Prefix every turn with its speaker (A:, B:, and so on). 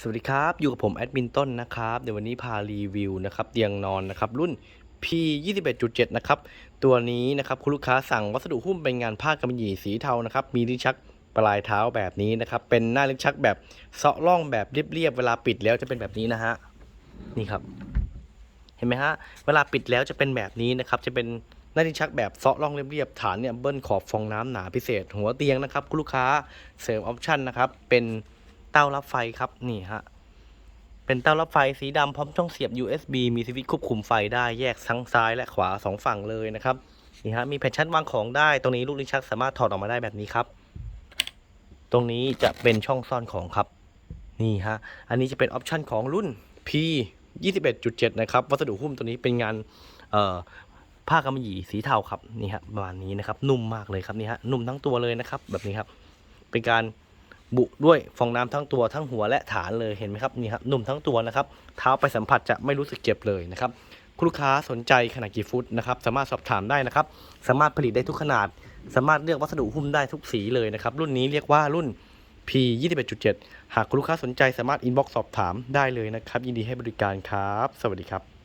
A: สวัสดีครับ อยู่กับผมแอดมินต้นนะครับเดี๋ยววันนี้พารีวิวนะครับเตียงนอนนะครับรุ่น P 21.7 นะครับตัวนี้นะครับคุณลูกค้าสั่งวัสดุหุ้มเป็นงานผ้ากำมะหยี่สีเทานะครับมีลิ้นชักปลายเท้าแบบนี้นะครับเป็นหน้าลิ้นชักแบบเซาะล่องแบบเรียบๆเวลาปิดแล้วจะเป็นแบบนี้นะฮะนี่ครับ เห็นไหมฮะเวลาปิดแล้วจะเป็นแบบนี้นะครับจะเป็นหน้าลิ้นชักแบบเซาะล่องเรียบๆฐานเนี่ยเบิ้ลขอบฟองน้ำหนาพิเศษ หัวเตียงนะครับคุณลูกค้าเสริมออปชั่นนะครับเป็น เต้ารับไฟครับนี่ฮะเป็นเต้ารับไฟสีดำพร้อมช่องเสียบ USB มีสวิตช์ควบคุมไฟได้แยกทั้งซ้ายและขวาสองฝั่งเลยนะครับนี่ฮะมีแผ่นชั้นวางของได้ ตรงนี้ลูกลิ้นชักสามารถถอดออกมาได้แบบนี้ครับ ตรงนี้จะเป็นช่องซ่อนของครับ นี่ฮะอันนี้จะเป็นออปชันของรุ่น P 21.7 นะครับ วัสดุหุ้มตัวนี้เป็นงานเอ่อผ้ากำมะหยี่สีเทาครับนี่ฮะประมาณนี้นะครับ นุ่มมากเลยครับนี่ฮะนุ่มทั้งตัวเลยนะครับ แบบนี้ครับ เป็นการ บุด้วยฟองน้ำทั้งตัวทั้งหัวและฐานเลยเห็นไหมครับนี่ครับนุ่มทั้งตัวนะครับเท้าไปสัมผัสจะไม่รู้สึกเจ็บเลยนะครับคุณลูกค้าสนใจขนาดกี่ฟุตนะครับสามารถสอบถามได้นะครับ สามารถผลิตได้ทุกขนาด สามารถเลือกวัสดุหุ้มได้ทุกสีเลยนะครับ รุ่นนี้เรียกว่ารุ่น P 21.7 หากคุณลูกค้าสนใจสามารถอินบ็อกซ์สอบถามได้เลยนะครับ ยินดีให้บริการครับ สวัสดีครับ